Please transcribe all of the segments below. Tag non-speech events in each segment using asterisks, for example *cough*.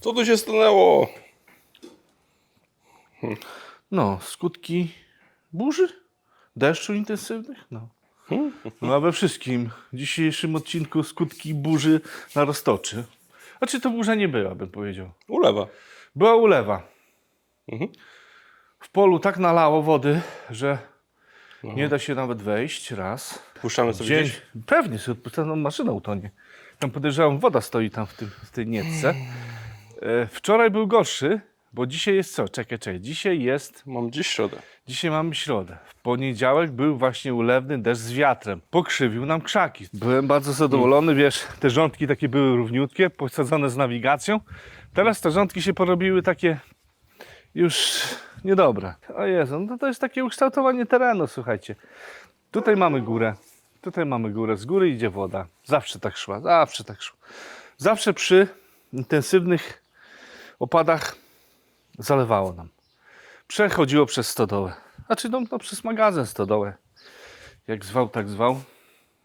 Co tu się stanęło? No, skutki burzy, deszczu intensywnych, no. No a we wszystkim w dzisiejszym odcinku skutki burzy na roztoczy. Znaczy to burza nie była, bym powiedział. Ulewa. Była ulewa. Mhm. W polu tak nalało wody, że nie da się nawet wejść raz. Puszczamy sobie Dzień, gdzieś. pewnie, sobie odpuszczoną maszyną utonie. Tam podejrzewam, woda stoi tam w, tym, w tej nietce. E, wczoraj był gorszy, bo dzisiaj jest co? Czekaj, czekaj. Dzisiaj jest, Mam dziś środę. dzisiaj mamy środę. W poniedziałek był właśnie ulewny deszcz z wiatrem. Pokrzywił nam krzaki. Byłem bardzo zadowolony, wiesz, te rządki takie były równiutkie, posadzone z nawigacją. Teraz te rządki się porobiły takie już niedobre. O Jezu, no to jest takie ukształtowanie terenu, słuchajcie. Tutaj mamy górę, tutaj mamy górę, z góry idzie woda. Zawsze tak szła, zawsze tak szła. Zawsze przy intensywnych opadach zalewało nam. Przechodziło przez stodołę. Znaczy, no, no przez magazyn stodołę. Jak zwał, tak zwał.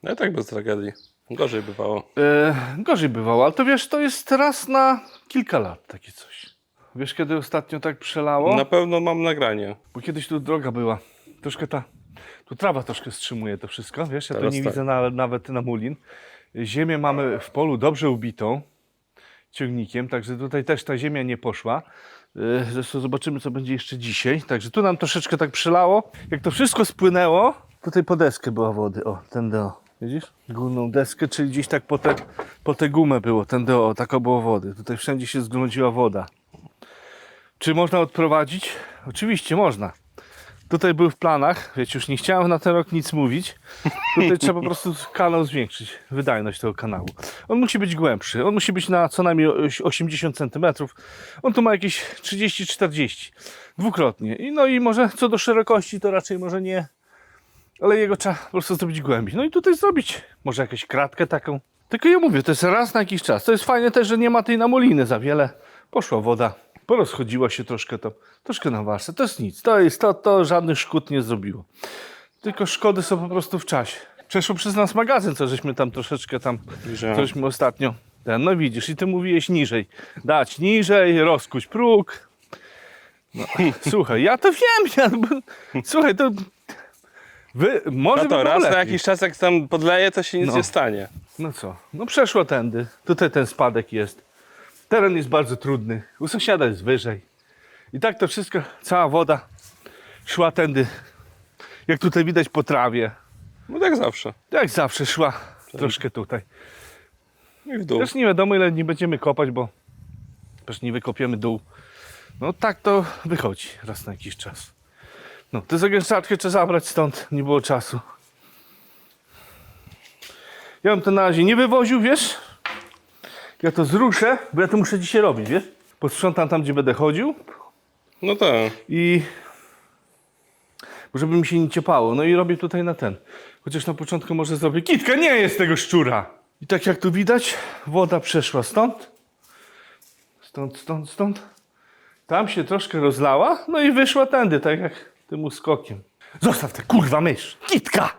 No i tak bez tragedii. Gorzej bywało. E, gorzej bywało, ale to wiesz, to jest raz na kilka lat takie coś. Wiesz, kiedy ostatnio tak przelało? Na pewno mam nagranie. Bo kiedyś tu droga była. Troszkę ta. Tu trawa troszkę wstrzymuje to wszystko. Wiesz, ja Teraz nie tak. widzę na, nawet na mulin. Ziemię mamy w polu dobrze ubitą ciągnikiem, także tutaj też ta ziemia nie poszła. Yy, Zresztą zobaczymy, co będzie jeszcze dzisiaj. Także tu nam troszeczkę tak przelało. Jak to wszystko spłynęło, tutaj po deskę była wody. O, tędy o. Widzisz? Górną deskę, czyli gdzieś tak po tę po tę gumę było. Tędy o, taka było wody. Tutaj wszędzie się zgromadziła woda. Czy można odprowadzić? Oczywiście można. Tutaj był w planach, wiecie, już nie chciałem na ten rok nic mówić. Tutaj trzeba po *laughs* prostu kanał zwiększyć, wydajność tego kanału. On musi być głębszy, on musi być na co najmniej oś- 80 cm. On tu ma jakieś 30-40, dwukrotnie. I no i może co do szerokości to raczej może nie, ale jego trzeba po prostu zrobić głębiej. No i tutaj zrobić może jakąś kratkę taką. Tylko ja mówię, to jest raz na jakiś czas. To jest fajne też, że nie ma tej namoliny za wiele. Poszła woda, porozchodziła się troszkę to, troszkę na warstwę. To jest nic, to jest to, to żadnych szkód nie zrobiło. Tylko szkody są po prostu w czasie. Przeszło przez nas magazyn, co żeśmy tam troszeczkę tam, cośmy ostatnio. Ten, no widzisz, i ty mówiłeś niżej. Dać niżej, rozkuć próg. No, *laughs* słuchaj, ja to wiem. Ja, słuchaj, to. Wy, może No by to było raz na lepiej. jakiś czas jak tam podleje, to się nic No. nie stanie. No co? No przeszło tędy. Tutaj ten spadek jest. Teren jest bardzo trudny. U sąsiada jest wyżej. I tak to wszystko, cała woda szła tędy. Jak tutaj widać po trawie. No tak zawsze. Jak zawsze szła troszkę tutaj. I w dół. Też nie wiadomo ile nie będziemy kopać, bo też nie wykopiemy dół. No tak to wychodzi raz na jakiś czas. No, tę zagęszczarkę trzeba zabrać stąd, nie było czasu. Ja bym to na razie nie wywoził, wiesz? Ja to zruszę, bo ja to muszę dzisiaj robić, wiesz? Posprzątam tam, gdzie będę chodził No tak. i żeby mi się nie ciepało. No i robię tutaj na ten. Chociaż na początku może zrobię kitka, nie jest tego szczura. I tak jak tu widać, woda przeszła stąd, stąd, stąd, stąd. Tam się troszkę rozlała, no i wyszła tędy, tak jak tym uskokiem. Zostaw tę kurwa mysz, kitka!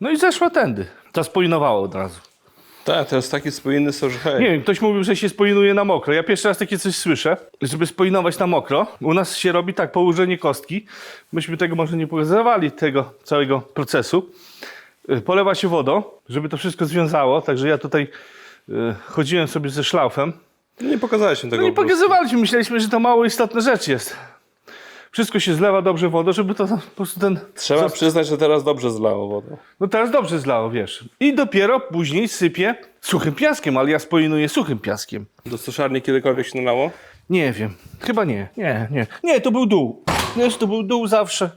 No i zeszła tędy. To spojnowało od razu. Tak, to jest taki spójny soż, hej. Nie wiem, ktoś mówił, że się spoinuje na mokro. Ja pierwszy raz takie coś słyszę, żeby spoinować na mokro. U nas się robi tak, położenie kostki. Myśmy tego może nie pokazywali, tego całego procesu. Y, Polewa się wodą, żeby to wszystko związało. Także ja tutaj y, chodziłem sobie ze szlaufem. Nie pokazałeś mi tego No prostu. pokazywaliśmy, myśleliśmy, że to mało istotna rzecz jest. Wszystko się zlewa dobrze wodą, żeby to po prostu ten... Trzeba przyznać, że teraz dobrze zlało wodę. No teraz dobrze zlało, wiesz. I dopiero później sypie suchym piaskiem, ale ja spoinuję suchym piaskiem. Do suszarni kiedykolwiek się nalało? Nie wiem. Chyba nie. Nie, nie. Nie, to był dół. Wiesz, to był dół zawsze.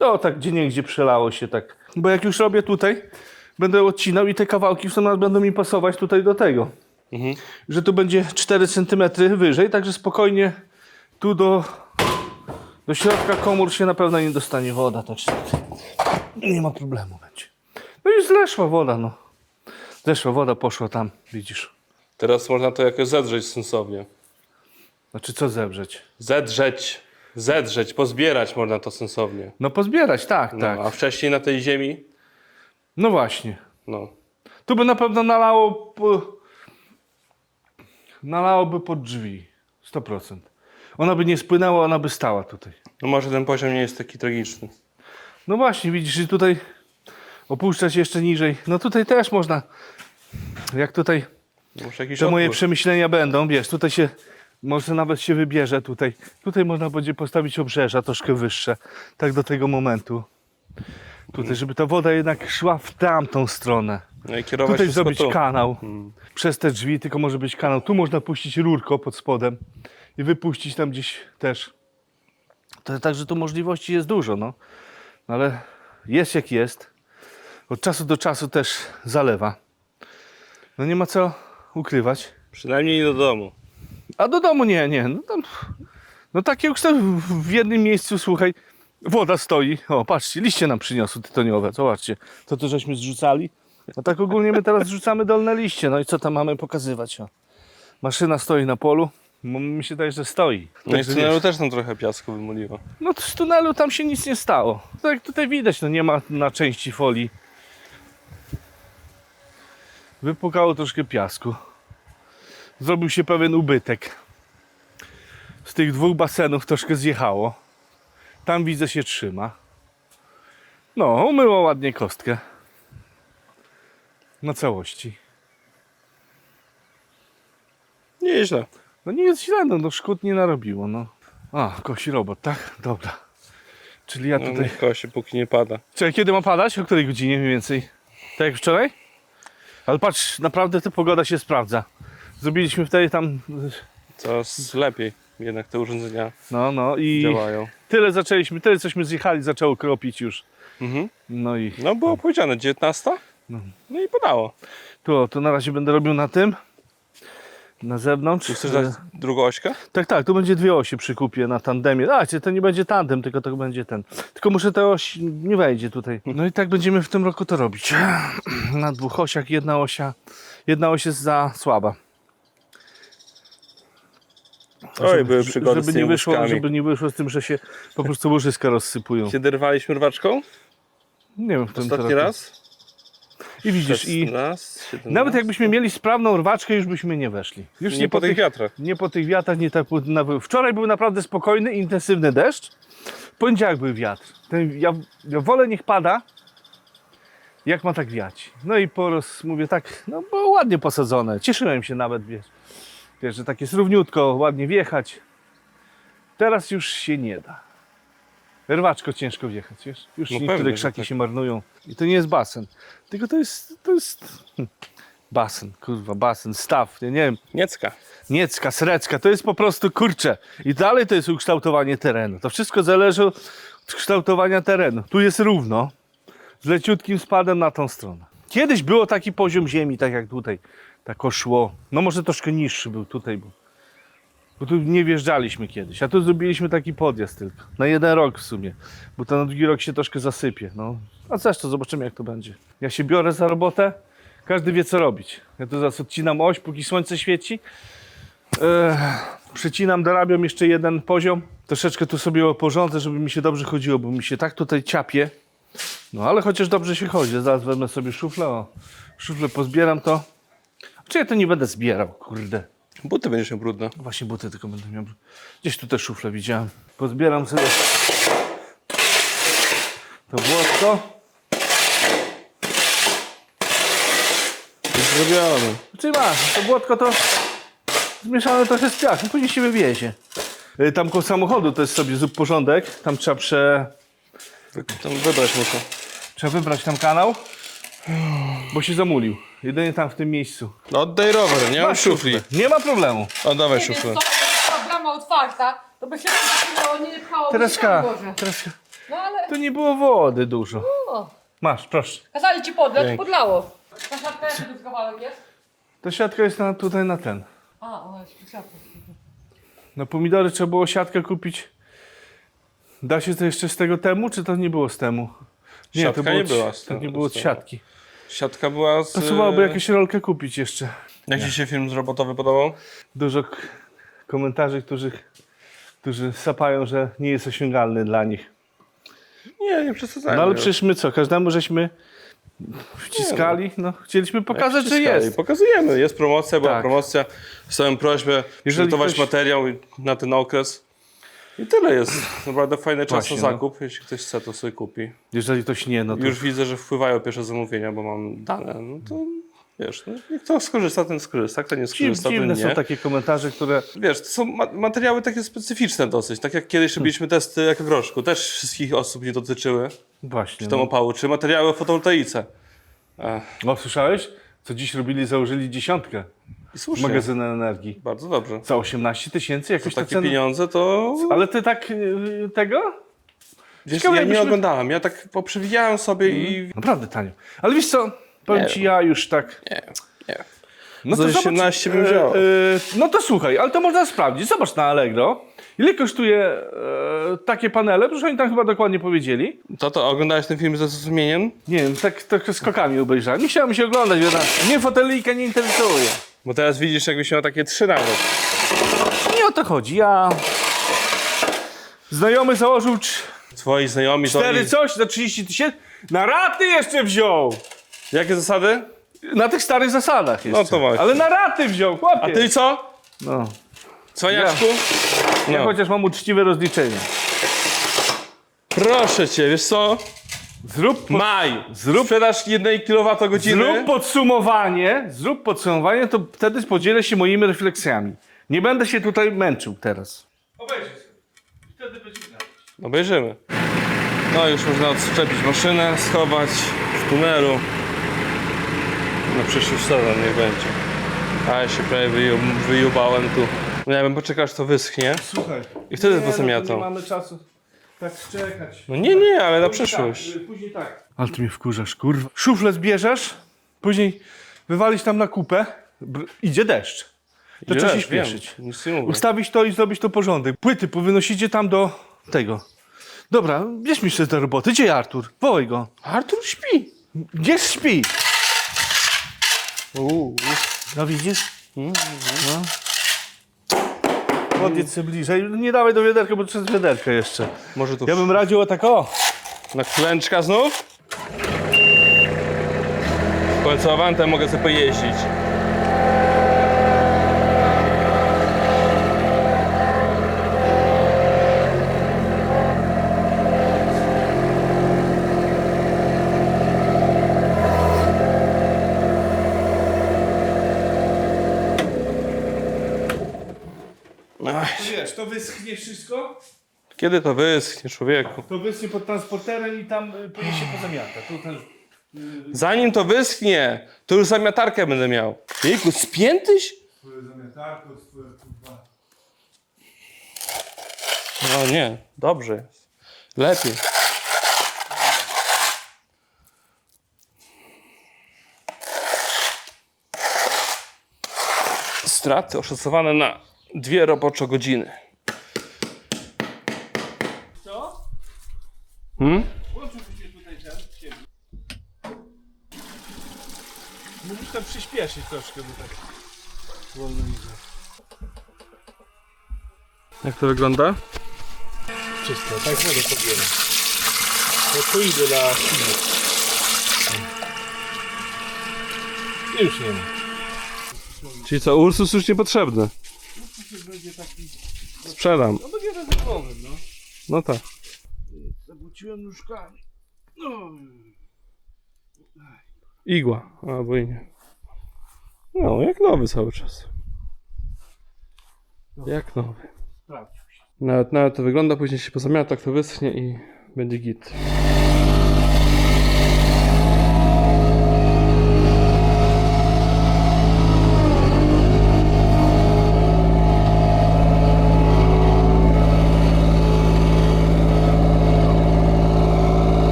No tak gdzie niegdzie przelało się tak. Bo jak już robię tutaj, będę odcinał i te kawałki w sumie będą mi pasować tutaj do tego. Że tu będzie 4 cm wyżej, także spokojnie tu do, do środka komór się na pewno nie dostanie woda. Także nie ma problemu będzie. No i zleszła woda, no. Zeszła woda, poszła tam, widzisz. Teraz można to jakoś zedrzeć sensownie. Znaczy co zebrzeć? Zedrzeć. Zedrzeć, pozbierać można to sensownie. No pozbierać, tak, No, tak. A wcześniej na tej ziemi, No właśnie. no. Tu by na pewno nalało po... nalałoby pod drzwi. 100%. Ona by nie spłynęła, ona by stała tutaj. No może ten poziom nie jest taki tragiczny. No właśnie, widzisz, i tutaj opuszczać jeszcze niżej. No tutaj też można. Jak tutaj Muszę jakiś te moje przemyślenia będą, wiesz, tutaj się może nawet się wybierze tutaj. Tutaj można będzie postawić obrzeża troszkę wyższe, tak do tego momentu. Tutaj, żeby ta woda jednak szła w tamtą stronę. No i kierować Tutaj wszystko zrobić tu. kanał. Hmm. Przez te drzwi tylko może być kanał. Tu można puścić rurko pod spodem i wypuścić tam gdzieś też. To, także tu możliwości jest dużo, no. No Ale jest jak jest. Od czasu do czasu też zalewa. No nie ma co ukrywać. Przynajmniej nie do domu. A do domu nie, nie. No, tam, no takie ukształt w w jednym miejscu, słuchaj, woda stoi. O, patrzcie, liście nam przyniosły tytoniowe. Zobaczcie, to to żeśmy zrzucali. A tak ogólnie my teraz zrzucamy dolne liście. No i co tam mamy pokazywać? O. Maszyna stoi na polu. Mo- Mi się daje, że stoi. No i w tunelu też tam trochę piasku wymuliło. no z tunelu tam się nic nie stało. Tak jak tutaj widać, no nie ma na części folii. Wypukało troszkę piasku. Zrobił się pewien ubytek. Z tych dwóch basenów troszkę zjechało. Tam widzę się trzyma. No, umyło ładnie kostkę. Na całości. Nieźle. No nie jest źle, no, no szkód nie narobiło, no. A, kosi robot, tak? Dobra. Czyli ja No, tutaj... niech kosie, póki nie pada. Czekaj, kiedy ma padać? O której godzinie mniej więcej? Tak jak wczoraj? Ale patrz, naprawdę ta pogoda się sprawdza. Zrobiliśmy wtedy tam, Coraz lepiej jednak te urządzenia no, no i działają. tyle zaczęliśmy, tyle cośmy zjechali, zaczęło kropić już. Mhm. No i No było powiedziane, 19? No. No i padało. tu, to na razie będę robił na tym. Na zewnątrz. Czy chcesz E, dać drugą ośkę? Tak, tak, tu będzie dwie osie przy kupie na tandemie. A, to nie będzie tandem, tylko to będzie ten. Tylko muszę ta oś, nie wejdzie tutaj. No i tak będziemy w tym roku to robić. *clears throat* Na dwóch osiach jedna osia, jedna oś jest za słaba. Oj, były przygody z żeby tymi nie wyszło, żeby nie wyszło z tym, że się po prostu łożyska rozsypują. Kiedy rwaliśmy rwaczką? Nie wiem, w tym Ostatni roku. raz? I widzisz, i Raz, 17. nawet jakbyśmy mieli sprawną rwaczkę, już byśmy nie weszli. Już Nie po tych wiatrach. Nie po tych wiatrach, nie tak. Na, wczoraj był naprawdę spokojny, intensywny deszcz. W poniedziałek był wiatr. Ten, ja, ja wolę niech pada, jak ma tak wiać. No i po roz, mówię tak, no było ładnie posadzone. Cieszyłem się nawet, wiesz, wiesz, że tak jest równiutko, ładnie wjechać. Teraz już się nie da. Rwaczko ciężko wjechać, wiesz? Już No niektóre pewnie, krzaki tak. się marnują. I to nie jest basen. Tylko to jest, to jest hm, basen, kurwa, basen, staw, ja nie wiem. Niecka. Niecka, srecka, to jest po prostu kurcze. I dalej to jest ukształtowanie terenu. To wszystko zależy od kształtowania terenu. Tu jest równo, z leciutkim spadem na tą stronę. Kiedyś było taki poziom ziemi, tak jak tutaj. Tak szło. No może troszkę niższy był tutaj, bo, bo tu nie wjeżdżaliśmy kiedyś. A tu zrobiliśmy taki podjazd tylko. Na jeden rok w sumie. Bo to na drugi rok się troszkę zasypie. No. A zresztą zobaczymy jak to będzie. Ja się biorę za robotę. Każdy wie co robić. Ja tu zaraz odcinam oś, póki słońce świeci. Ech, Przecinam, dorabiam jeszcze jeden poziom. Troszeczkę tu sobie oporządzę, żeby mi się dobrze chodziło, bo mi się tak tutaj ciapie. No ale chociaż dobrze się chodzi. Zaraz wezmę sobie szuflę, o. Szuflę pozbieram to. Czy ja to nie będę zbierał, kurde. Buty będziesz miał brudne. Właśnie buty tylko będę miał. Gdzieś tu te szufle widziałem. Pozbieram sobie to błotko. Już zrobione. Czyli masz, to błotko to zmieszane trochę z piachem, później się wywiezie. Y, Tam koło samochodu to jest sobie zrób porządek. Tam trzeba prze... Wy- Tam wybrać muszę. Trzeba wybrać tam kanał, bo się zamulił. Jedynie tam w tym miejscu. No oddaj rower, nie mam Masz szufli. szuflę. Nie ma problemu. Oddawaj Nie wiem, szuflę. co, ta brama otwarta, to by się rozpłynęło, nie pchało Tereska, Boże. Tereska, No ale tu nie było wody dużo. no, Masz, proszę. kazali ci podlać, Dzięki. podlało. Ta siatka jeszcze tu kawałek jest? Ta siatka jest na, tutaj na ten. A, ona jest siatka. Na pomidory trzeba było siatkę kupić. Da się to jeszcze z tego temu, czy to nie było z temu? Siatka to było nie była z To nie było od siatki. Siatka była z... Pasowałoby jakąś rolkę kupić jeszcze. Jak ci się film z robotowy podobał? Dużo komentarzy, którzy, którzy sapają, że nie jest osiągalny dla nich. Nie, nie przesadzajmy. No ale przecież my co, każdemu żeśmy Wciskali, no chcieliśmy pokazać, że Wciskali. jest. Pokazujemy, jest promocja, była Tak. promocja. Wstałem prośbę Jeżeli przygotować ktoś- materiał na ten okres. I tyle jest. Naprawdę fajny czas Właśnie, na no. zakup. Jeśli ktoś chce, to sobie kupi. Jeżeli ktoś nie, no to Już widzę, że wpływają pierwsze zamówienia, bo mam dane. No to wiesz, no, kto skorzysta, ten skorzysta. Kto nie skorzysta, ten dziwne nie. są takie komentarze, które... Wiesz, to są ma- materiały takie specyficzne dosyć. Tak jak kiedyś robiliśmy testy jako groszku. Też wszystkich osób nie dotyczyły. Właśnie. Tam No. opału, czy materiały o fotowoltaice. Ech, O, słyszałeś? Co dziś robili, założyli dziesiątkę słusznie. magazynu energii. Bardzo dobrze. Za 18 tysięcy jakoś ta Takie pieniądze to... Ale ty tak y, tego? Wiesz, Ciekawe, ja nie oglądałem. Ja tak poprzewijałem sobie i... Naprawdę tanio. Ale wiesz co, powiem Nie ci, ja już tak... Nie, nie. No Za zobacz, 18 bym e, wziął. e, no to słuchaj, ale to można sprawdzić. Zobacz na Allegro. Ile kosztuje e, takie panele? Proszę oni tam chyba dokładnie powiedzieli. To to, oglądałeś ten film ze zrozumieniem? Nie wiem, tak trochę skokami obejrzałem. Nie chciałem się oglądać, wiadomo. Mnie fotelika nie interesuje. Bo teraz widzisz, jakbyś miał takie trzy nawet. Nie o to chodzi. Ja... Znajomy założył cz- Twoi znajomi to... cztery coś za 30 tysięcy. Na raty jeszcze wziął! Jakie zasady? Na tych starych zasadach jeszcze. No to właśnie. Ale na raty wziął, chłopie. A ty co? No. Cwaniaczku? Ja No. chociaż mam uczciwe rozliczenie. Proszę cię, wiesz co? Zrób, po, Maj! Zrób- Sprzedaż jednej kilowatogodziny. zrób podsumowanie, zrób podsumowanie, to wtedy podzielę się moimi refleksjami. Nie będę się tutaj męczył teraz. Obejrzyj sobie. Wtedy będzie Obejrzymy. No już można odczepić maszynę, schować w tunelu. Na przyszły sezon niech będzie. A ja się prawie wyju, wyjubałem tu. No ja bym poczekał aż to wyschnie. Słuchaj. I wtedy nie, to no, to. Nie mamy czasu tak czekać. No nie, nie, ale na przyszłość. Tak, y, później tak. Ale ty mnie wkurzasz, kurwa. Szuflę zbierzesz, później wywalić tam na kupę, br- idzie deszcz. To trzeba się wiem, śpieszyć. Nic nie mówię. Ustawić to i zrobić to porządek. Płyty powynosicie tam do tego. Dobra, bierz mi się do roboty. Gdzie Artur? Wołaj go. Artur śpi. Gdzie śpi? Uuu. No widzisz? No. Bliżej. Nie dawaj do wiaderka, bo przez wiaderkę jeszcze. Może tu Ja bym radził o tak o. na klęczka znów? W końcu awantem mogę sobie pojeździć. Ach, Wiesz, to wyschnie wszystko, kiedy to wyschnie, człowieku? to wyschnie pod transporterem i tam y, pojedzie się pozamiata. Ten... Zanim to wyschnie, to już zamiatarkę będę miał. Jejku, spiętyś? Twoje zamiatarko, twoje kurwa... No nie, dobrze jest. Lepiej. Straty oszacowane na dwie robocze godziny. Co? Hmm? Mnie tutaj ten, siebie. Musisz tam przyspieszyć troszkę, bo tak wolno idzie. Jak to wygląda? Czysto, tak wodę pobieram. To tu idę dla silnik. Już nie ma. Czyli co, Ursus już niepotrzebny. będzie taki... Sprzedam. No będzie ryzykowny, no. No tak. Zabuciłem nóżkami. No. Igła, albo i nie. No, jak nowy cały czas. Jak nowy. Sprawdził się. Nawet, nawet to wygląda, później się pozamiata, tak to wyschnie i będzie git.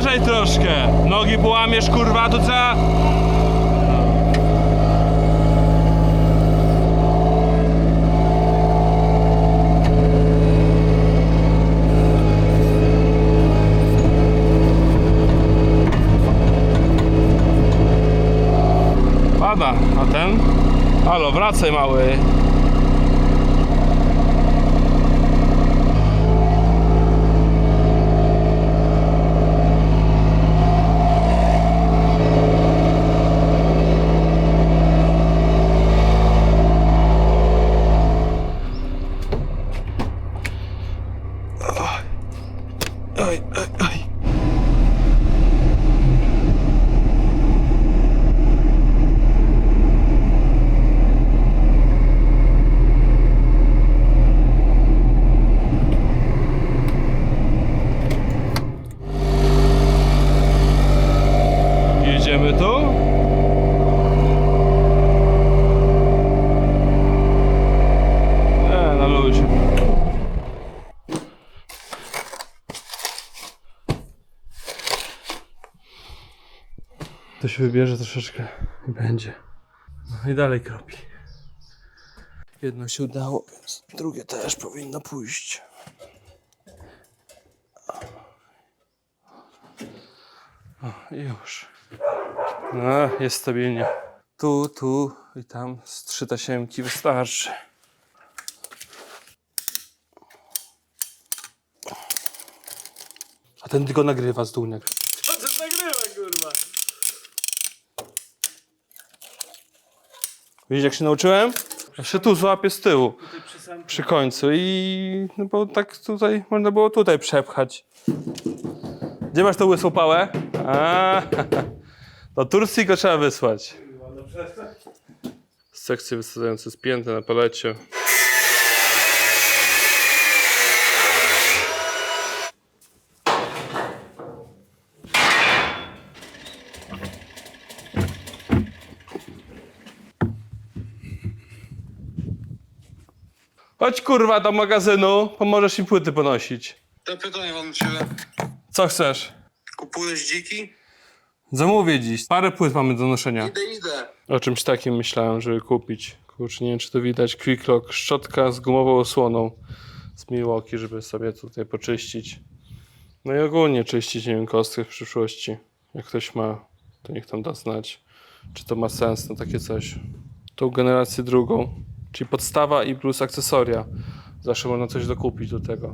Uważaj troszkę! Nogi połamiesz, kurwa, to co? Pada, a ten? Halo, wracaj mały. Wjedziemy tu. Nie, na luzie. To się wybierze troszeczkę i będzie. No i dalej kropi. Jedno się udało, więc drugie też powinno pójść. O, już. No, jest stabilnie. Tu, tu i tam z trzy tasiemki wystarczy. A ten tylko nagrywa z dół nagrywa. Co ten nagrywa, kurwa? Widzisz jak się nauczyłem? Ja się tu złapię z tyłu. Przy końcu i... No bo tak tutaj, można było tutaj przepchać. Gdzie masz tą łysą pałę? A, *laughs* do Turcji go trzeba wysłać. Sekcje wysadzające spięte na palecie. Chodź kurwa do magazynu, pomożesz mi płyty ponosić. To pytanie mam do ciebie. Co chcesz? Kupujesz dziki? Zamówię dziś. Parę płyt mamy do noszenia. Idę, idę. O czymś takim myślałem, żeby kupić. Kurczę, nie wiem czy to widać. Quick Lock, szczotka z gumową osłoną z Milwaukee, żeby sobie tutaj poczyścić. No i ogólnie czyścić, nie wiem, kostkę w przyszłości. Jak ktoś ma, to niech tam da znać, czy to ma sens na takie coś. Tą generację drugą, czyli podstawa i plus akcesoria. Zawsze można coś dokupić do tego.